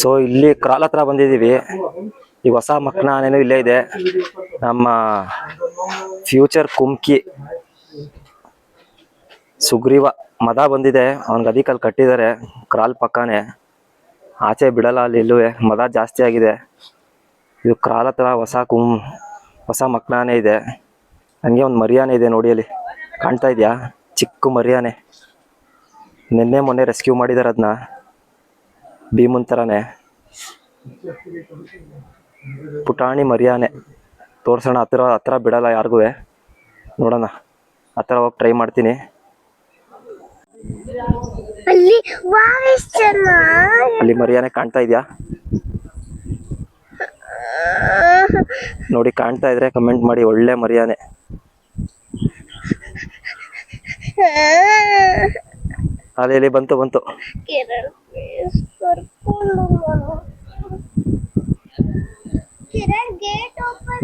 So ಇಲ್ಲಿ crawl ಹತ್ರ ಬಂದಿದ್ದೀವಿ. ಈಗ ಹೊಸ ಮಕ್ನ ಆನೆನೂ ಇಲ್ಲೇ ಇದೆ. ನಮ್ಮ ಫ್ಯೂಚರ್ ಕುಮ್ಕಿ ಸುಗ್ರೀವ ಮದ ಬಂದಿದೆ. ಅವ್ನಿಗೆ ಅದಕ್ಕಲ್ಲಿ ಕಟ್ಟಿದ್ದಾರೆ. ಕ್ರಾಲ್ ಪಕ್ಕನೇ. ಆಚೆ ಬಿಡಲ್ಲ ಅಲ್ಲಿ ಇಲ್ಲುವೆ. ಮದ ಜಾಸ್ತಿ ಆಗಿದೆ. ಇದು ಕ್ರಾಲ್ ಹತ್ರ ಹೊಸ ಕುಮ್, ಹೊಸ ಮಕ್ನಾನೆ ಇದೆ. ಹಂಗೆ ಒಂದು ಮರಿಯಾನೆ ಇದೆ ನೋಡಿ ಅಲ್ಲಿ. ಕಾಣ್ತಾ ಇದೆಯಾ? ಚಿಕ್ಕ ಮರಿಯಾನೆ. ನಿನ್ನೆ ಮೊನ್ನೆ ರೆಸ್ಕ್ಯೂ ಮಾಡಿದ್ದಾರೆ ಅದನ್ನ ಭೀಮನ್ ಥರನೇ ಪುಟಾಣಿ ಮರಿಯಾನೆ. ತೋರ್ಸೋಣ ಹತ್ರ ಹತ್ರ ಬಿಡಲ್ಲ ಯಾರಿಗೂ. ನೋಡೋಣ. ಹತ್ರ ಹೋಗಿ ಟ್ರೈ ಮಾಡ್ತೀನಿ. ಅಲ್ಲಿ ಅಲ್ಲಿ ಮರಿಯಾನೆ ಕಾಣ್ತಾ ಇದೆಯಾ? ನೋಡಿ ಕಾಣ್ತಾ ಇದ್ರೆ ಕಮೆಂಟ್ ಮಾಡಿ ಒಳ್ಳೆ ಮರಿಯಾನೆ. ಅಲ್ಲಿ ಬಂತು ಬಂತು.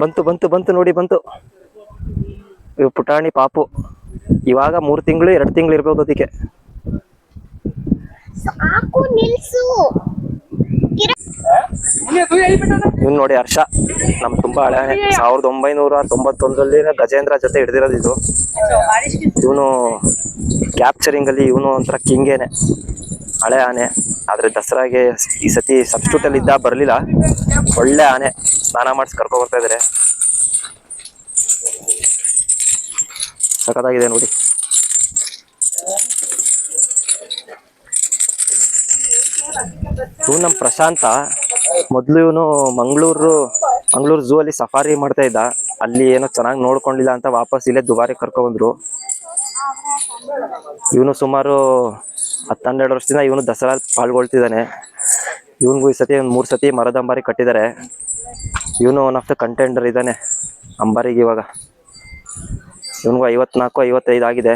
ಬಂತು ಬಂತು ಬಂತು ನೋಡಿ ಬಂತು. ಇವು ಪುಟಾಣಿ ಪಾಪು. ಇವಾಗ ಮೂರು ತಿಂಗಳು ಎರಡು ತಿಂಗಳು ಇರ್ಬೇಕು ಅದಕ್ಕೆ. ಸಾಕು ನಿಲ್ಸು. ಕಿರಣ್ ಇವ್ನು ನೋಡಿ ಹರ್ಷ. ನಮ್ ತುಂಬಾ ಹಳೆ ಸಾವಿರದ ಒಂಬೈನೂರ ತೊಂಬತ್ತೊಂದರಲ್ಲಿ ಗಜೇಂದ್ರ ಜೊತೆ ಹಿಡಿದಿರೋದು ಇದು. ಇವನು ಕ್ಯಾಪ್ಚರಿಂಗ್ ಅಲ್ಲಿ ಇವನು ಒಂಥರ ಕಿಂಗೇನೆ ಹಳೆ ಆನೆ, ಆದ್ರೆ ದಸರಾಗೆ ಈ ಸತಿ ಸಬ್ಸ್ಟ್ಯೂಟ್ ಅಲ್ಲಿ ಇದ್ದ ಬರ್ಲಿಲ್ಲ. ಒಳ್ಳೆ ಆನೆ, ಸ್ನಾನ ಮಾಡಿಸಿ ಕರ್ಕೊ ಬರ್ತಾ ಇದಾರೆ. ಸಖತ್ತಾಗಿದೆ ನೋಡಿ. ಇವ್ ನಮ್ಮ ಪ್ರಶಾಂತ, ಮೊದ್ಲು ಇವನು ಮಂಗಳೂರು ಮಂಗಳೂರು ಝೂ ಅಲ್ಲಿ ಸಫಾರಿ ಮಾಡ್ತಾ ಇದ್ದ. ಅಲ್ಲಿ ಏನೋ ಚೆನ್ನಾಗಿ ನೋಡ್ಕೊಂಡಿಲ್ಲ ಅಂತ ವಾಪಸ್ ಇಲ್ಲೇ ದುಬಾರಿ ಕರ್ಕೊ ಬಂದ್ರು. ಇವನು ಸುಮಾರು ಹತ್ತೆರಡು ವರ್ಷದಿಂದ ಇವನು ದಸರಾ ಪಾಲ್ಗೊಳ್ತಿದ್ದಾನೆ. ಇವನಿಗೂ ಈ ಸತಿ ಒಂದು ಮೂರು ಸತಿ ಮರದ ಅಂಬಾರಿ ಕಟ್ಟಿದ್ದಾರೆ. ಇವನು ಒನ್ ಆಫ್ ದ ಕಂಟೆಂಡರ್ ಇದ್ದಾನೆ ಅಂಬಾರಿಗೆ ಇವಾಗ. ಇವನಿಗೂ ಐವತ್ನಾಲ್ಕು, ಐವತ್ತೈದು ಆಗಿದೆ.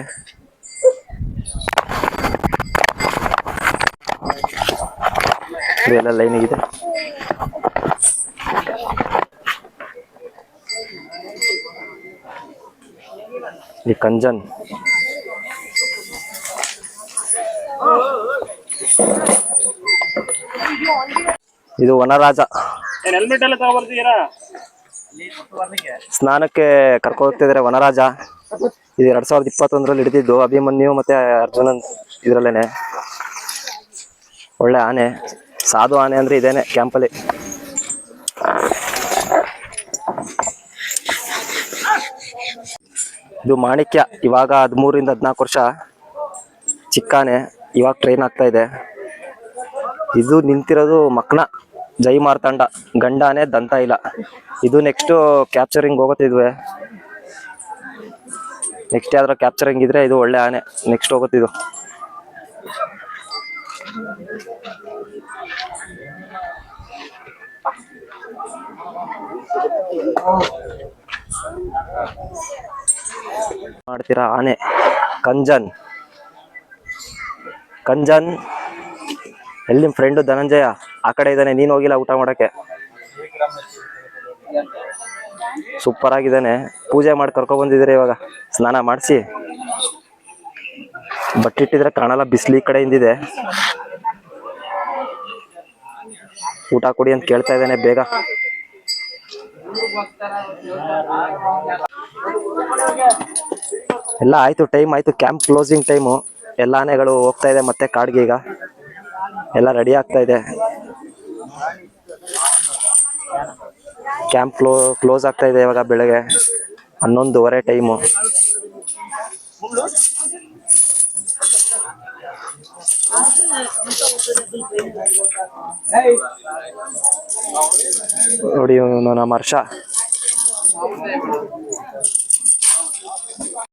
ಲೈನಿಗೆ ಇದೆ ಈ ಕಂಜನ್. ಇದು ವನರಾಜ. ಹೆಲ್ಮೆಟ್ ಎಲ್ಲ ತಗೊಬರ್ತೀರಾ ಸ್ನಾನಕ್ಕೆ ಕರ್ಕೊ ಹೋಗ್ತಿದ್ದಾರೆ ವನರಾಜ. ಇದು ಎರಡ್ ಸಾವಿರದ ಇಪ್ಪತ್ತೊಂದ್ರಲ್ಲಿ ಹಿಡಿದಿದ್ದು. ಅಭಿಮನ್ಯು ಮತ್ತೆ ಅರ್ಜುನನ್ ಇದ್ರಲ್ಲೇನೆ. ಒಳ್ಳೆ ಆನೆ. ಸಾಧು ಆನೆ ಅಂದ್ರೆ ಇದೇನೆ ಕ್ಯಾಂಪಲ್ಲಿ. ಇದು ಮಾಣಿಕ್ಯ. ಇವಾಗ ಹದಿಮೂರಿಂದ ಹದಿನಾಲ್ಕು ವರ್ಷ. ಚಿಕ್ಕ ಆನೆ. ಇವಾಗ ಟ್ರೈನ್ ಆಗ್ತಾ ಇದೆ. ಇದು ನಿಂತಿರೋದು ಮಕ್ನ ಜೈ ಮಾರ್ತಾಂಡ ಗಂಡಾನೆ ದಂತ ಇಲ್ಲ. ಇದು ನೆಕ್ಸ್ಟ್ ಕ್ಯಾಪ್ಚರಿಂಗ್ ಹೋಗುತ್ತಿದ್ವಿ ನೆಕ್ಸ್ಟ್ ಯಾವ್ದಾರ ಕ್ಯಾಪ್ಚರಿಂಗ್ ಇದ್ರೆ ಇದು ಒಳ್ಳೆ ಆನೆ ನೆಕ್ಸ್ಟ್ ಹೋಗುತ್ತಿದ್ದು ಮಾಡ್ತೀರಾ ಆನೆ? ಕಂಜನ್. ಕಂಜನ್. ಎಲ್ಲಿ ನಿಮ್ಮ ಫ್ರೆಂಡು ಧನಂಜಯ? ಆ ಕಡೆ ಇದ್ದಾನೆ, ನೀನು ಹೋಗಿಲ್ಲ ಊಟ ಮಾಡಕ್ಕೆ? ಸೂಪರ್ ಆಗಿದ್ದಾನೆ. ಪೂಜೆ ಮಾಡಿ ಕರ್ಕೊ ಬಂದಿದ್ದೀರಿ ಇವಾಗ? ಸ್ನಾನ ಮಾಡಿಸಿ? ಬಟ್ಟಿಟ್ಟಿದ್ರೆ ಕಾಣಲ್ಲ, ಬಿಸಿಲಿ ಕಡೆ ಹಿಂದಿದೆ ಊಟ ಕೊಡಿ ಅಂತ ಕೇಳ್ತಾ ಇದ್ದಾನೆ ಬೇಗ. ಎಲ್ಲ ಆಯ್ತು ಟೈಮ್ ಆಯ್ತು ಕ್ಯಾಂಪ್ ಕ್ಲೋಸಿಂಗ್ ಟೈಮು ಎಲ್ಲಾನೆಗಳು ಹೋಗ್ತಾ ಇದೆ ಮತ್ತೆ ಕಾಡ್ಗೆ ಈಗ. ಎಲ್ಲ ರೆಡಿ ಆಗ್ತಾ ಇದೆ. ಕ್ಯಾಂಪ್ ಕ್ಲೋ ಕ್ಲೋಸ್ ಆಗ್ತಾ ಇದೆ ಇವಾಗ ಬೆಳಗ್ಗೆ. ಹನ್ನೊಂದುವರೆ ಟೈಮು ನೋಡಿ ನಮ್ಮ ಹರ್ಷ.